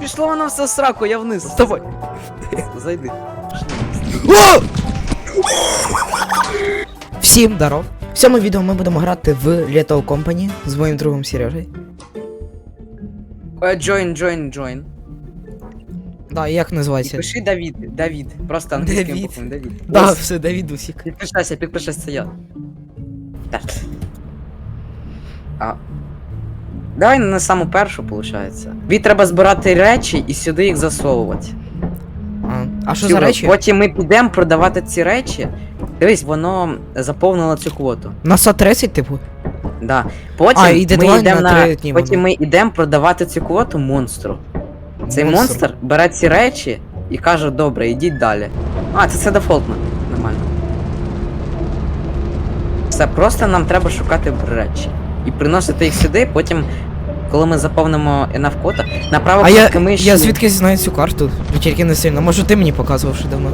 Пішло воно все в сраку, я вниз. Давай. Зайди. Всім даров. В цьому відео ми будемо грати в Little Company з моїм другом Сережею. Е, Join, join, join. Да, як називається? пиши Давід, Давід. Просто англійським Давід. буквами Давід. Да, Ось, все, Давідусік. Підпишайся, підпишайся це я. Так. А. Давай на саму першу, виходить. Тобі треба збирати речі і сюди їх засовувати. А, а що за речі? Потім ми підемо продавати ці речі. Дивись, воно заповнило цю квоту. На 130, типу? Да. Потім А, і ми дедлайн йдемо на на, три дні потім ми йдемо продавати цю квоту монстру. Цей Монстр. монстр бере ці речі і каже, добре, йдіть далі. А, це, це дефолтно. Нормально. Все, просто нам треба шукати речі. І приносити їх сюди, потім, коли ми заповнимо enough кота, направо А я, кнопки миші. я звідки знаю цю карту? Тільки не сильно. Може ти мені показував ще давно.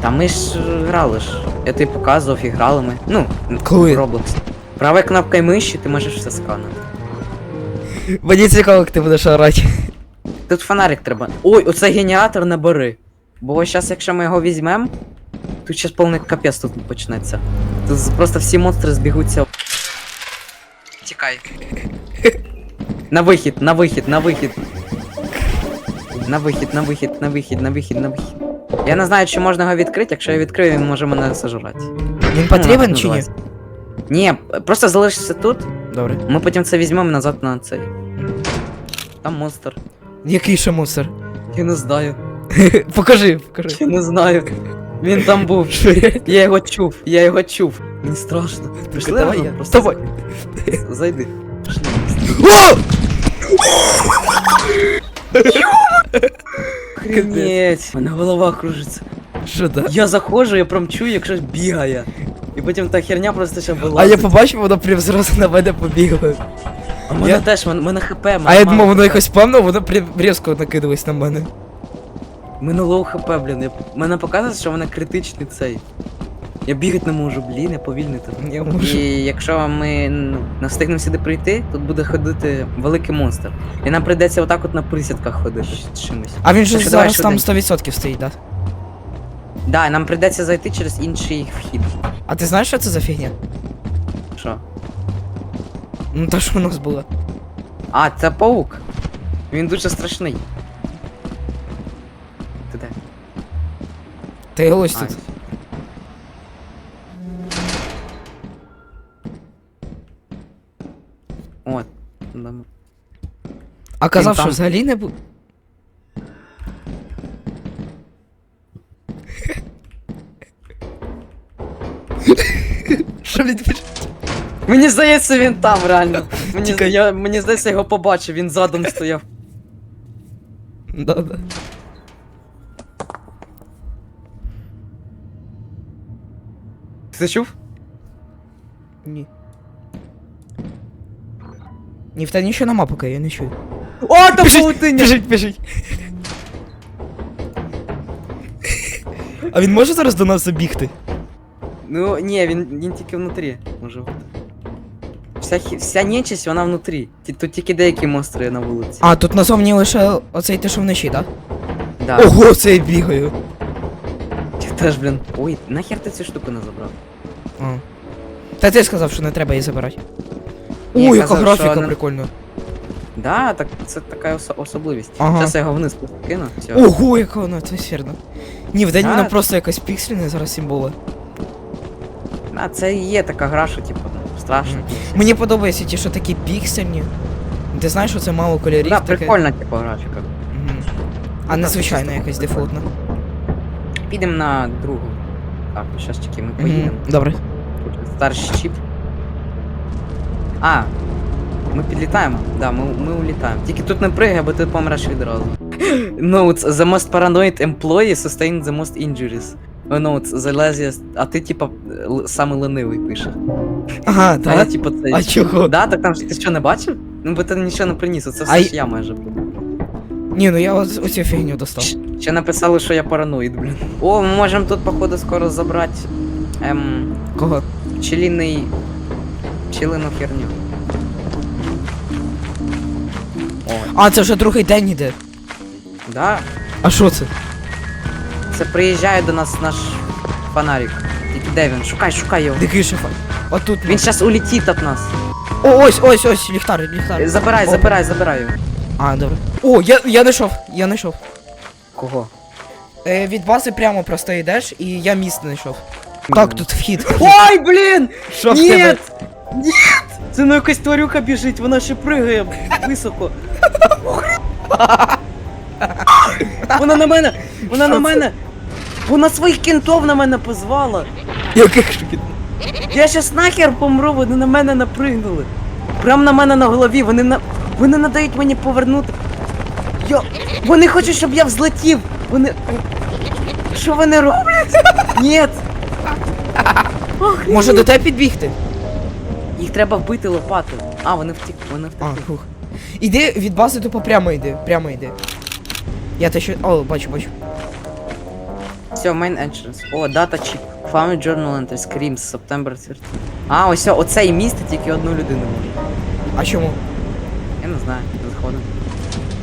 Та ми ж грали ж. Я тобі показував і грали ми. Ну, Коли? в Roblox. Правою кнопкою миші ти можеш все сканати. Мені цікаво, як ти будеш орати. Тут фонарик треба. Ой, оце генератор не бери. Бо ось зараз, якщо ми його візьмемо, тут зараз повний капець тут почнеться. Тут просто всі монстри збігуться. Тікай. На вихід, на вихід, на вихід. На вихід, на вихід, на вихід, на вихід, на вихід. Я не знаю, чи можна його відкрити, якщо я відкрию, він може мене сожрати. Він потрібен чи ні? Ні, просто залишишся тут, Добре. ми потім це візьмемо назад на цей. Там монстр. Який ще мусор? Я не знаю. покажи, покажи. Я не знаю. Він там був. Я? Я його чув, я його чув. Мені страшно. Пішли Давай я. просто Давай. Зайди. Пішли. Охренеть. У мене голова кружиться. Що да? Я заходжу, я прям чую, як щось бігає. І потім та херня просто ще А я побачив, воно прям зразу на мене побігло. А мене я- теж, мене, мене хп, мене А я мало думав, воно хп. якось спавно, воно прям різко накидалось на мене. Мене лоу хп, блін. Я... Мене показує, що мене критичний цей. Я бігати не можу, блін, я повільний тут. Я можу. І якщо ми ну, не встигнемо сюди прийти, тут буде ходити великий монстр. І нам прийдеться отак от на присідках ходити з чимось. А він же Так що давай зараз там швиденько. 100% стоїть, да? Да, і нам прийдеться зайти через інший вхід. А ти знаєш, що це за фігня? Що? Ну та що у нас було? А, це паук. Він дуже страшний. Ти де? Та й ось А, тут. А казав, що взагалі не бу. Що відбіж? Мені здається, він там реально. Мені, я, мені здається, я його побачив, він задом стояв. Да, да. Ти це чув? Ні. Ні, в тебе нічого нема поки, я не чую. О, там паутиня! біжить, біжить. А він може зараз до нас забігти? Ну, ні, він, він тільки внутрі, може бути. Вся, хі- вся нечисть, вона внутрі. Ті- Тут тільки деякі монстри на вулиці. А, тут назовні лише оцей те, що вночі, так? Да. Да? Ого, це я бігаю. Я теж, блін. Ой, нахер ти цю штуку не забрав? А. Та ти сказав, що не треба її забирати. Ні, О, я яка казав, графіка що не- прикольна. Да, так це така осо- особливість. Ага. Зараз я його вниз кину. Все. Ого, яка вона атмосферна. Ні, вдень Да. вона просто якась піксельна зараз символи. А це і є така гра, що типу, ну, страшно. Мені подобається ті, що такі піксельні. Ти знаєш, що це мало кольорів. Да, таке. прикольна типу графіка. Мгм. А не Так, звичайна чисто якась дефолтна. Підемо на другу. Так, зараз тільки ми Мгм, поїдемо. Добре. Тут старший чіп. А, ми підлітаємо. Да, ми, ми улітаємо. Тільки тут не пригай, бо ти помреш відразу. Notes, the most paranoid employee sustained the most injuries. Notes, the laziest... А ти типа самий ленивий пише. Ага, А я так? типа цей. А чого? Да, так там ти що не бачив? Ну бо ти нічого не приніс, оце все А ж я майже. Ні, ну я ось оцю фігню достав. Ще написали, що я параноїд, блін. О, ми можемо тут, походу, скоро забрати ем, Кого? пчелиний... пчелину херню. А, це вже другий день іде. да. А що це? Це приїжджає до нас наш фонарик. Тільки де він? Шукай, шукай його. Дикий шифа. Отут. Він зараз улетить від нас. О, ось, ось, ось, ліхтар, ліхтар. Забирай, О. забирай, забирай його. А, добре. О, я, я знайшов, я знайшов. Кого? Е, від бази прямо просто йдеш, і я міст знайшов. Так, тут вхід. Ой, блін! Що в Ні! тебе? Ні! Це ну якась тварюка біжить, вона ще пригає високо. Вона на мене! Вона на мене! Вона своїх кінтов на мене позвала! Яких шкіт? Я щас нахер помру, вони на мене напригнули. Прям на мене на голові, вони на. Вони не дають мені повернути. Йо. Вони хочуть, щоб я взлетів! Вони. Що вони роблять? Ні! Може до тебе підбігти? Їх треба вбити лопатою. А, вони втік, вони втекли. Іди від бази, тупо прямо йди, прямо йди. Я те що. О, бачу, бачу. Все, main entrance. О, дата чіп. Family Journal Entry Screams, September 13. А, ось о, оцей містить тільки одну людину. А чому? Я не знаю, заходимо.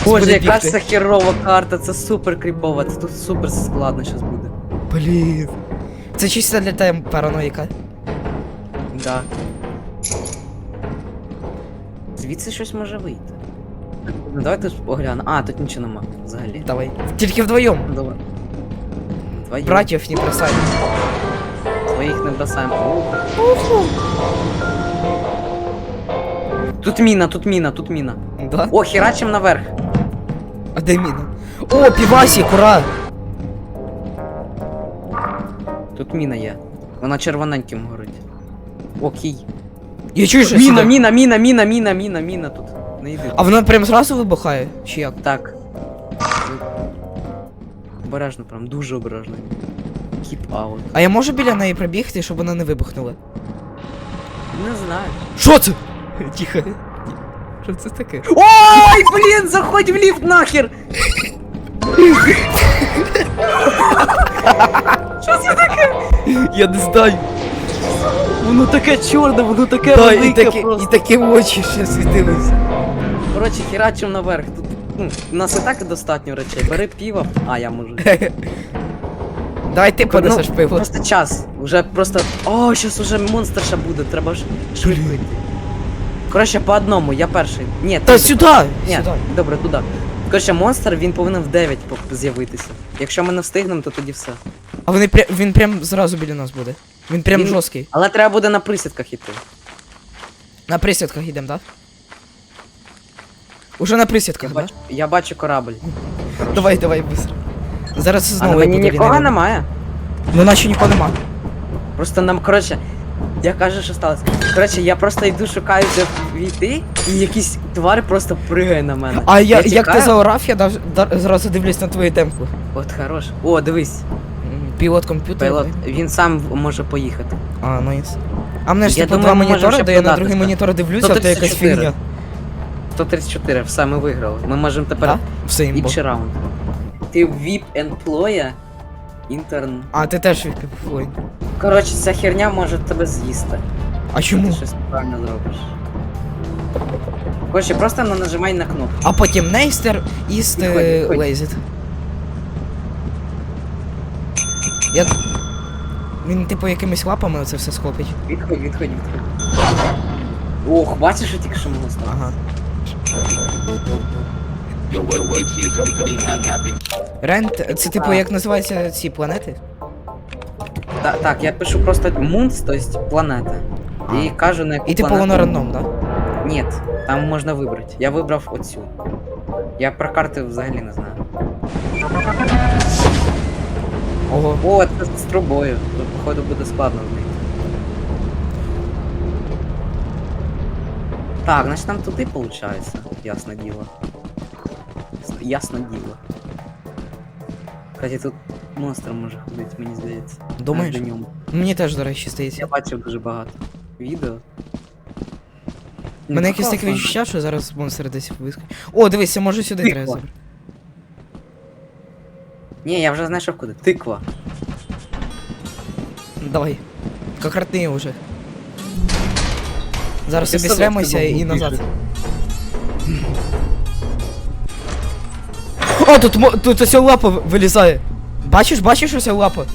Боже, яка ж це херова карта, це супер кріпово, це тут супер складно зараз буде. Блін. Це чисто для тебе параноїка. Да. Звідси щось може вийти. Ну давай тут поглянемо. А, тут нічого нема взагалі. Давай. Тільки вдвоєм. Добре. Вдвоєм. Братів не бросай. Своїх не бросаємо. Тут міна, тут міна, тут міна. Да? О, херачим наверх. А де міна? О, півасі, ура! Тут міна є. Вона червоненьким горить. Окей. Я чую, що Міна, сюди. міна, міна, міна, міна, міна, міна тут. Не йди. А вона прям зразу вибухає? Чи як? Так. Обережно, прям дуже обережно. Keep out. А я можу біля неї пробігти, щоб вона не вибухнула? Не знаю. Що це? Тихо. Що це таке? Ой, блін, заходь в ліфт нахер! Що це таке? Я не знаю. Воно таке чорне, воно таке Да, і, велике такі, просто. і такі очі ще світилися. Коротше, херачим наверх. Тут, ну, у нас і так достатньо речей. Бери пиво. А, я можу. Давай ти понесеш Ну, пиво. Просто час. Уже просто. О, щас уже монстр ще буде, треба ж швидко йти. Коротше, по одному, я перший. Ні, Та ти- сюди! Ні, Сюди. добре, туди. Коротше, монстр він повинен в 9 з'явитися. Якщо ми не встигнемо, то тоді все. А вони пря... він прям зразу біля нас буде. Він прям Він- жорсткий. Але треба буде на присідках іти. На присідках йдемо, так? Уже на Я присідках, да? бачу, я бачу корабль. Давай, давай, быстро. Зараз А знову на я мені буду нікого лінивим. немає. Ну наче нікого нема. Просто нам, коротше, я кажу, що сталося. Коротше, я просто йду, шукаю де війти, і якийсь твар просто пригає на мене. А я, як ти тікаю. заорав, я дав, да- зразу дивлюсь на твою темку. От хорош. О, дивись, Пілот комп'ютера. пілот, він сам може поїхати. А, ну іс. А мене ж Я типу думаю, два ми можемо монітори, ще де я на другий монітор дивлюся, а то якась 34. фігня. 134, все, ми виграли. Ми можемо тепер Да? Все імбо. інший раунд. Ти VIP employee, інтерн. А, ти теж відпифлой. Коротше, ця херня може тебе з'їсти. А чому? Ти щось неправильно зробиш. Коротше, просто не нажимай на кнопку. А потім нейстер іст Відходь, відходь. лейзит. Я... Він типу якимись лапами оце все схопить. Відходь, відходь, відходь. Ох, бачиш, що тільки що могло стати? Ага. Рент, це типу як називаються ці планети? Та, так, я пишу просто Moons, то есть планета. І кажу на яку І типу планету- воно рандом, да? Ні, там можна вибрати. Я вибрав оцю. Я про карти взагалі не знаю. Ого. О, це з трубою. Тут, походу, буде складно знайти. Так, значить нам туди виходить, ясне діло. Ясно- Ясно діло. Кстати, тут монстр може ходити, мені здається. Думаєш? До ньому. Мені теж, до речі, здається. Я бачив дуже багато відео. У мене якесь таке класно. відчуття, що зараз монстр десь вискочить. О, дивися, може сюди Тиква. треба забрати. Ні, я вже знайшов куди. Тиква. Давай. Как родные уже. Зараз Ти обісремося собі і назад. О, тут, мо- тут ось лапа вилізає. Бачиш, бачиш ось лапа?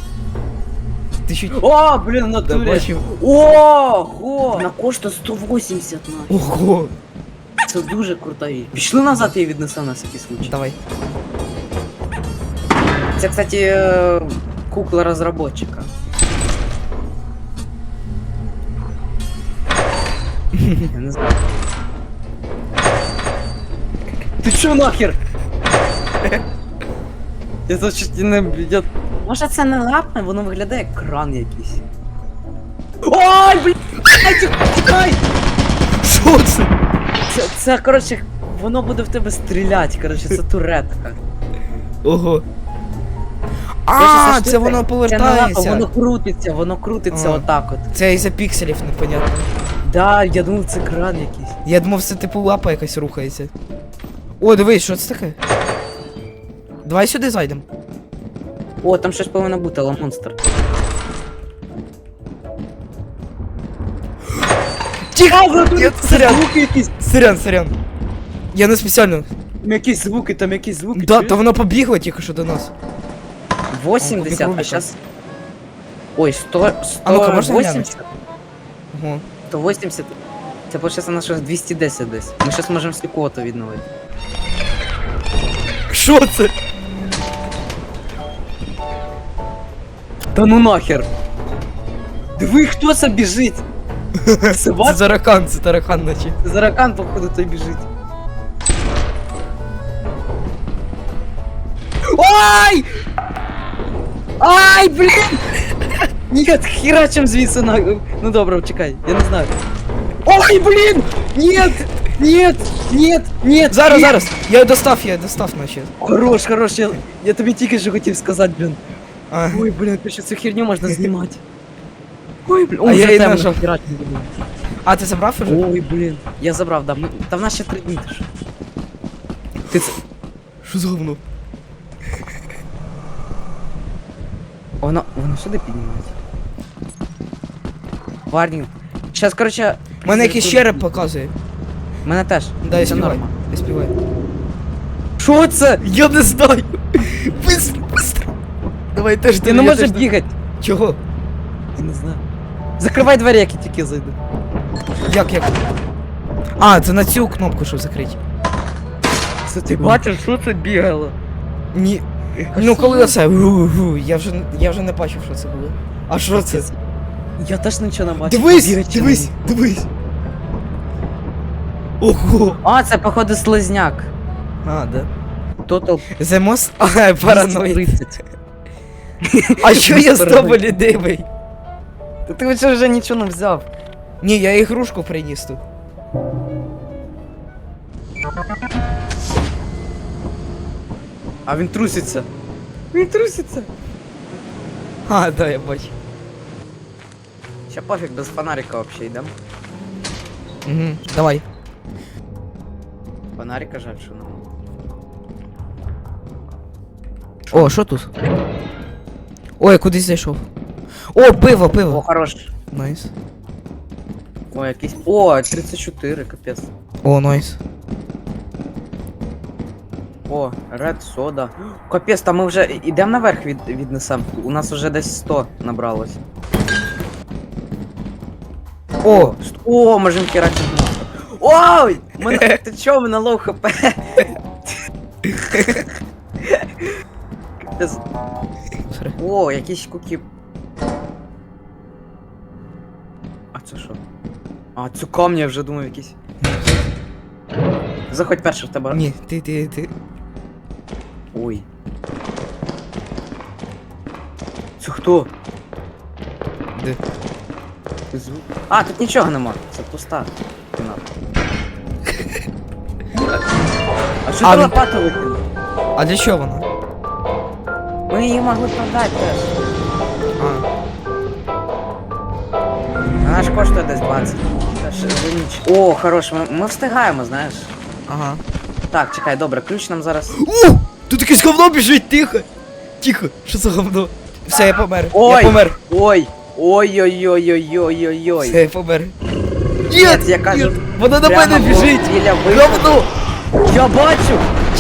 Ти що? О, блін, на Да, турі. бачив. Ого! На коштує 180 на. Ого! Це дуже крута віч. Пішли назад я віднесу на всякий случай. Давай. Це, кстати, е, кукла знаю. Ти чо нахер? Я тут чуть не я... Може це не лапне, воно виглядає як кран якийсь. Ой, блін! Ай, ті- Тікай! Що це? Це, це, коротше, воно буде в тебе стріляти, коротше, це туретка. Ого. А, це воно повертається. воно крутиться, воно крутиться отак от. Це із-за пікселів непонятно. Да, я думав, це кран якийсь. Я думав, це типу лапа якась рухається. О, дивись, що це таке? Давай сюди зайдемо. О, там щось повинно бути, але монстр. Тихо! Сорян, сорян, сорян. Я не спеціально. Там якісь звуки, там якісь звуки. Да, то воно побігло тільки що до нас. 80, а сейчас... Ой, 100, 100, А ну-ка, можна 80, Ого. 180. Це получается на щось 210 десь. Ми зараз можемо всі кото відновити. Що це? Та ну нахер! Диви, хто це біжить? Це Собака? заракан, це таракан наче. Заракан, походу, той біжить. Ой! Ай, блін! Нет, херачим звідси на... Ну добре, чекай, я не знаю. Ой, блін! Нет! Нет! Нет! Нет! Зараз, нет! зараз. Я достав, я достав наче. Хорош, хорош, я, я тобі тільки що хотів сказати, блін. А, Ой, блін, пише, цю херню можна знімати. Ой, блін, А Ой, я вже і темно, нажав. херачим буду. а ти забрав уже? Ой, блін. Я забрав, да. Ми... Та в нас ще три дні ти ж. Ти це... Що за говно? Воно, воно сюди піднімається. Варнінг. Щас, короче... Мене якийсь череп показує. Мене теж. Дай Це співай. норма. Дай співай. Що це? Я не знаю. Быстро, быстро. Давай теж Ти не я можеш бігати. Чого? Я не знаю. Закривай двері, як я тільки зайду. Як, як? А, це на цю кнопку, щоб закрити. Це ти бачиш, що це бігало? Ні. Ну коли оце. гу-гу, Я вже я вже не бачив, що це було. А що це? Я теж нічого не бачу. Дивись, Бігать дивись, дивись. Ого. А, це походу слизняк. А, да. Total The most... А. 230. А що я з тобою лідивий? Та ти вже вже нічого не взяв. Ні, я ігрушку приніс тут. А він труситься. Він труситься. А, да, я бачу. Ща пофіг, без фонарика вообще йдем. Угу. Давай. Фонарика жаль, що нам. О, що тут? Ой, кудись зайшов. О, пиво, О, пиво. хорош. Найс. О, якийсь. О, 34, капець. О, найс. О, ред сода. Капець, там ми вже ідемо наверх від, віднесем. У нас вже десь 100 набралось. О, О, можем херачити. Ой! Мене, ти чо, мене лоу хп? О, якісь куки. А це що? А, це камні, я вже думав якісь. Заходь перший в тебе. Ні, ти, ти, ти. Ой. Це хто? Де? Звук? А, тут нічого нема. Це пуста. кімната. А що А, ти він- лопату викинув? А для чого вона? Ми її могли продати теж. А. Вона ж коштує десь 20. Це ж за. О, хорош, ми, ми встигаємо, знаєш. Ага. Так, чекай, добре, ключ нам зараз. Тут якесь говно біжить, тихо! Тихо, що за говно? Все, я помер. Ой! Я помер. Ой! Ой-ой-ой-ой-ой-ой-ой. Все, я помер. Ні, Нет, я кажу, ні, вона на прямо мене біжить. біля виходу. Говно. Я бачу!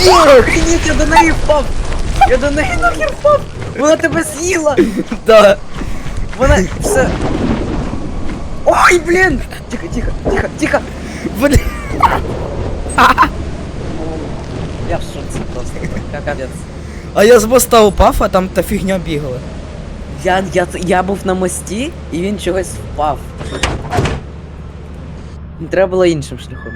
Охренеть, я до неї впав! Я до неї нахер впав! Вона тебе з'їла! Да. Вона все. Ой, блін! Тихо, тихо, тихо, тихо! Блін. Просто. Капець. А я з моста упав, а там та фігня бігала. Я, я, я був на мості, і він чогось впав. Треба було іншим шляхом.